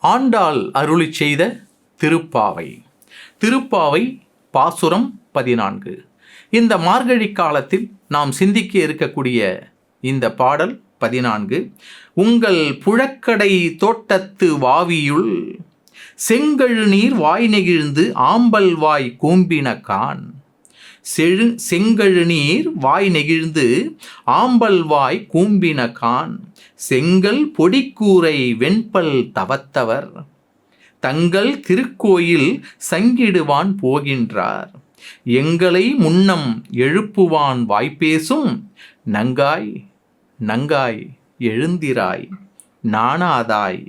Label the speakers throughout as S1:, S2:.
S1: ஆண்டாள் அருளி செய்த திருப்பாவை. திருப்பாவை பாசுரம் பதினான்கு. இந்த மார்கழி காலத்தில் நாம் சிந்திக்க இருக்கக்கூடிய இந்த பாடல் பதினான்கு உங்கள் புழக்கடை தோட்டத்து வாவியுள் செங்கழு நீர் வாய் நெகிழ்ந்து ஆம்பல் வாய் கூம்பினக்கான் செழு செங்கழு நீர் வாய் நெகிழ்ந்து ஆம்பல் வாய் கூம்பின கான். செங்கல் பொடிக்கூரை வெண்பல் தவத்தவர் தங்கள் திருக்கோயில் சங்கிடுவான் போகின்றார். எங்களை முன்னம் எழுப்புவான் வாய்ப்பேசும் நங்காய் நங்காய் எழுந்திராய் நாணாதாய்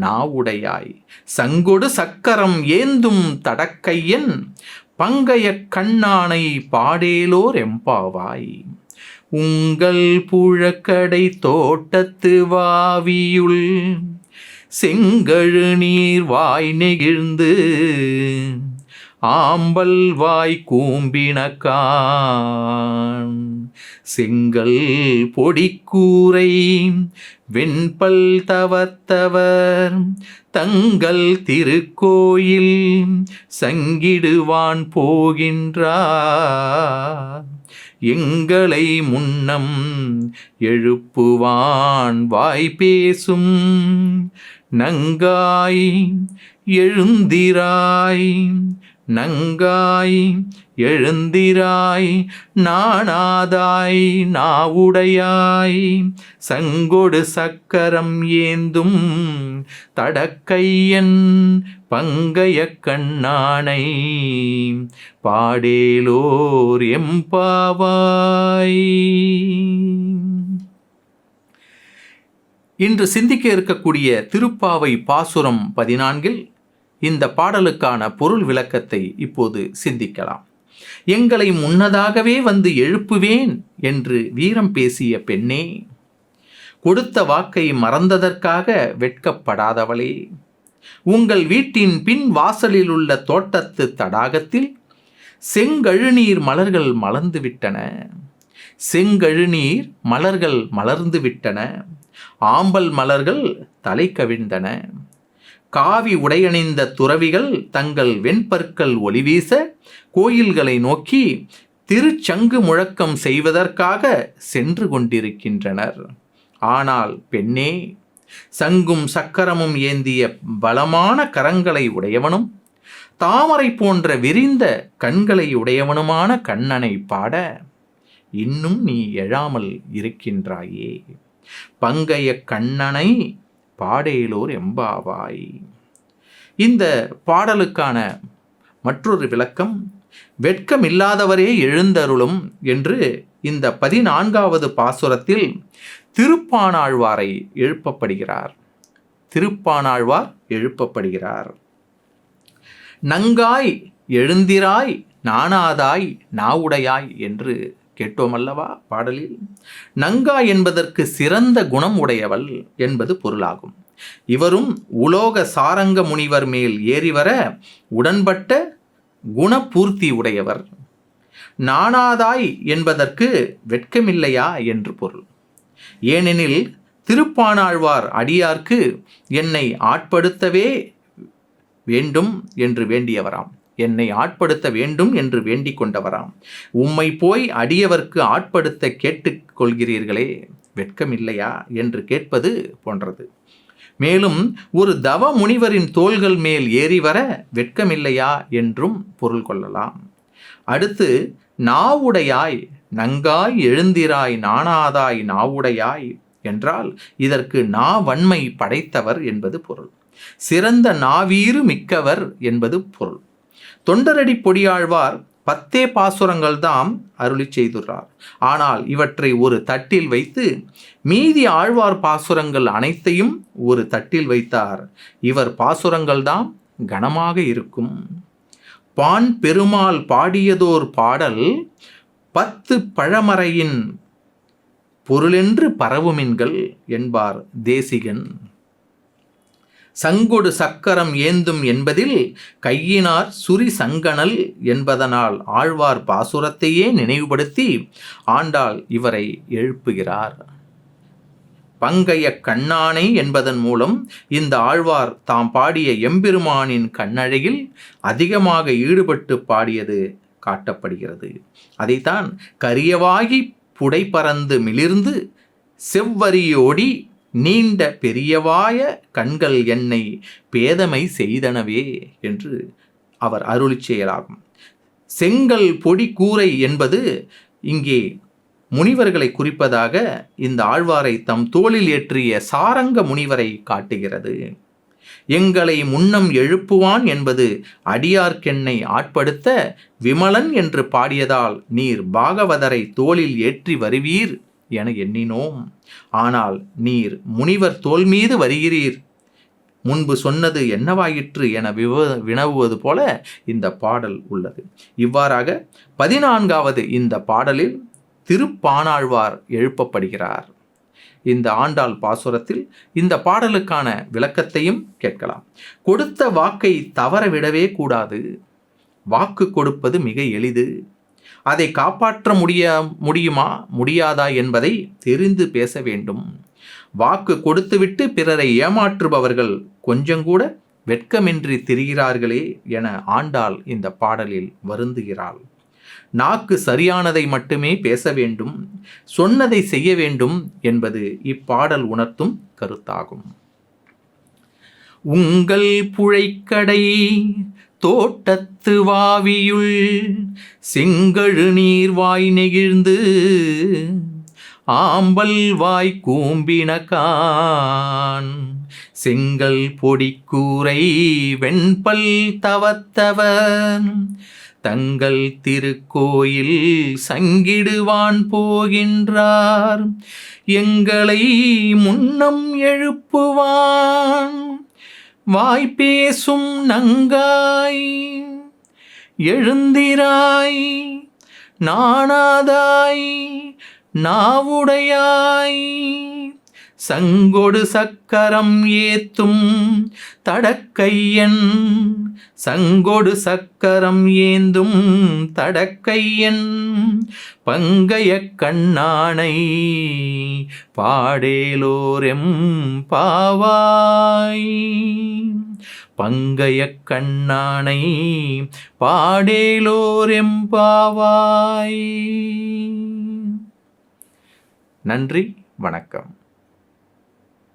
S1: நாவுடையாய் சங்கொடு சக்கரம் ஏந்தும் தடக்கையன் பங்கைய கண்ணானை பாடேலோர் எம்பாவாய். உங்கள் புழக்கடை தோட்டத்து வாவியுள் செங்கழு நீர் வாய் நெகிழ்ந்து ஆம்பல் வாய் கூம்பினக்கான் செங்கல் பொடிக்கூரை வெண்பல் தவத்தவர். தங்கள் திருக்கோயில் சங்கிடுவான் போகின்றார். எங்களை முன்னம் எழுப்புவான் வாய் பேசும். நங்காய் எழுந்திராய் நங்காய் எழுந்திராய் நாணாதாய் நாவுடையாய். சங்கொடு சக்கரம் ஏந்தும் தடக்கையன் பங்கைய கண்ணானை. பாடேலோர் எம்பாவாய். இன்று சிந்திக்க இருக்கக்கூடிய திருப்பாவை பாசுரம் பதினான்கில் இந்த பாடலுக்கான பொருள் விளக்கத்தை இப்போது சிந்திக்கலாம். எங்களை முன்னதாகவே வந்து எழுப்புவேன் என்று வீரம் பேசிய பெண்ணே கொடுத்த வாக்கை மறந்ததற்காக வெட்கப்படாதவளே உங்கள் வீட்டின் பின் வாசலில் உள்ள தோட்டத்து தடாகத்தில் செங்கழுநீர் மலர்கள் மலர்ந்து விட்டன. செங்கழுநீர் மலர்கள் மலர்ந்து விட்டன. ஆம்பல் மலர்கள் தலை கவிழ்ந்தன. காவி உடையணிந்த துறவிகள் தங்கள் வெண்பற்கள் ஒளிவீச கோயில்களை நோக்கி திருச்சங்கு முழக்கம் செய்வதற்காக சென்று கொண்டிருக்கின்றனர். ஆனால் பெண்ணே சங்கும் சக்கரமும் ஏந்திய பலமான கரங்களை உடையவனும் தாமரை போன்ற விரிந்த கண்களை உடையவனுமான கண்ணனை பாட இன்னும் நீ எழாமல் இருக்கின்றாயே. பங்கைய கண்ணனை பாடேலோர் எம்பாவாய். இந்த பாடலுக்கான மற்றொரு விளக்கம் வெட்கமில்லாதவரே எழுந்தருளும் என்று இந்த பதினான்காவது பாசுரத்தில் திருப்பானாழ்வாரை எழுப்பப்படுகிறார். திருப்பானாழ்வார் எழுப்பப்படுகிறார். நங்காய் எழுந்திராய் நாணாதாய் நாவுடையாய் என்று கேட்டோம் அல்லவா பாடலில்? நங்கா என்பதற்கு சிறந்த குணம் உடையவள் என்பது பொருளாகும். இவரும் உலோக சாரங்க முனிவர் மேல் ஏறி வர உடன்பட்ட குணபூர்த்தி உடையவர். நாணாதாய் என்பதற்கு வெட்கமில்லையா என்று பொருள். ஏனெனில் திருப்பானாழ்வார் அடியார்க்கு என்னை ஆட்படுத்தவே வேண்டும் என்று வேண்டியவராம். என்னை ஆட்படுத்த வேண்டும் என்று வேண்டிக் கொண்டவராம். உம்மை போய் அடியவர்க்கு ஆட்படுத்த கேட்டுக்கொள்கிறீர்களே வெட்கமில்லையா? என்று கேட்பது போன்றது. மேலும் ஒரு தவ முனிவரின் தோள்கள் மேல் ஏறி வர வெட்கமில்லையா? என்றும் பொருள் கொள்ளலாம். அடுத்து நாவுடையாய் நங்காய் எழுந்திராய் நாணாதாய் நாவுடையாய் என்றால் இதற்கு நாவன்மை படைத்தவர் என்பது பொருள். சிறந்த நாவீறு மிக்கவர் என்பது பொருள். தொண்டரடி பொடியாழ்வார் பத்தே பாசுரங்கள் தாம் அருளி செய்துள்ளார் ஆனால் இவற்றை ஒரு தட்டில் வைத்து மீதி ஆழ்வார் பாசுரங்கள் அனைத்தையும் ஒரு தட்டில் வைத்தார். இவர் பாசுரங்கள் தாம் கனமாக இருக்கும். பான் பெருமாள் பாடியதோர் பாடல் பத்து பழமறையின் பொருளென்று பரவுமின்கள் என்பார் தேசிகன். சங்கொடு சக்கரம் ஏந்தும் என்பதில் கையினார் சுரி சங்கணல் என்பதனால் ஆழ்வார் பாசுரத்தையே நினைவுபடுத்தி ஆண்டாள் இவரை எழுப்புகிறார். பங்கைய கண்ணானை என்பதன் மூலம் இந்த ஆழ்வார் தாம் பாடிய எம்பெருமானின் கண்ணழகில் அதிகமாக ஈடுபட்டு பாடியது காட்டப்படுகிறது. அதைத்தான் கரியவாகி புடை பறந்து மிளிர்ந்து செவ்வரியோடி நீண்ட பெரியவாய கண்கள் என்னை பேதமை செய்தனவே என்று அவர் அருளிச் செயலாகும் செங்கல் பொடி கூரை என்பது இங்கே முனிவர்களை குறிப்பதாக இந்த ஆழ்வாரை தம் தோளில் ஏற்றிய சாரங்க முனிவரை காட்டுகிறது. எங்களை முன்னம் எழுப்புவான் என்பது அடியார்க்கென்னை ஆட்படுத்த விமலன் என்று பாடியதால் நீர் பாகவதரை தோளில் ஏற்றி வருவீர் என எண்ணினோம். ஆனால் நீர் முனிவர் தோல் மீது வருகிறீர். முன்பு சொன்னது என்னவாயிற்று என விவ வினவுவது போல இந்த பாடல் உள்ளது. இவ்வாறாக பதினான்காவது இந்த பாடலில் திருப்பானாழ்வார் எழுப்பப்படுகிறார். இந்த ஆண்டாள் பாசுரத்தில் இந்த பாடலுக்கான விளக்கத்தையும் கேட்கலாம். கொடுத்த வாக்கை தவற விடவே கூடாது. வாக்கு கொடுப்பது மிக எளிது. அதை காப்பாற்ற முடிய முடியுமா முடியாதா என்பதை தெரிந்து பேச வேண்டும். வாக்கு கொடுத்துவிட்டு பிறரை ஏமாற்றுபவர்கள் கொஞ்சங்கூட வெட்கமின்றி திரிகிறார்களே என ஆண்டாள் இந்த பாடலில் வருந்துகிறாள். நாக்கு சரியானதை மட்டுமே பேச வேண்டும் சொன்னதை செய்ய வேண்டும் என்பது இப்பாடல் உணர்த்தும் கருத்தாகும். உங்கள் புழைக்கடை தோட்டத்து வாவியுள் செங்கழு நீர்வாய் நெகிழ்ந்து ஆம்பல் வாய் கூம்பினகான் செங்கல் பொடிக்கூரை வெண்பல் தவத்தவன். தங்கள் திருக்கோயில் சங்கிடுவான் போகின்றார். எங்களை முன்னம் எழுப்புவான். வாய்ப்பேசும் நங்காய். எழுந்திராய் நாணாதாய் நாவுடையாய். சங்கொடு சக்கரம் ஏத்தும் தடக்கையன். சங்கொடு சக்கரம் ஏந்தும் தடக்கையன். பங்கைய கண்ணானை பாடேலோரெம் பாவாய். பங்கைய கண்ணானை பாடேலோரெம் பாவாய். நன்றி வணக்கம்.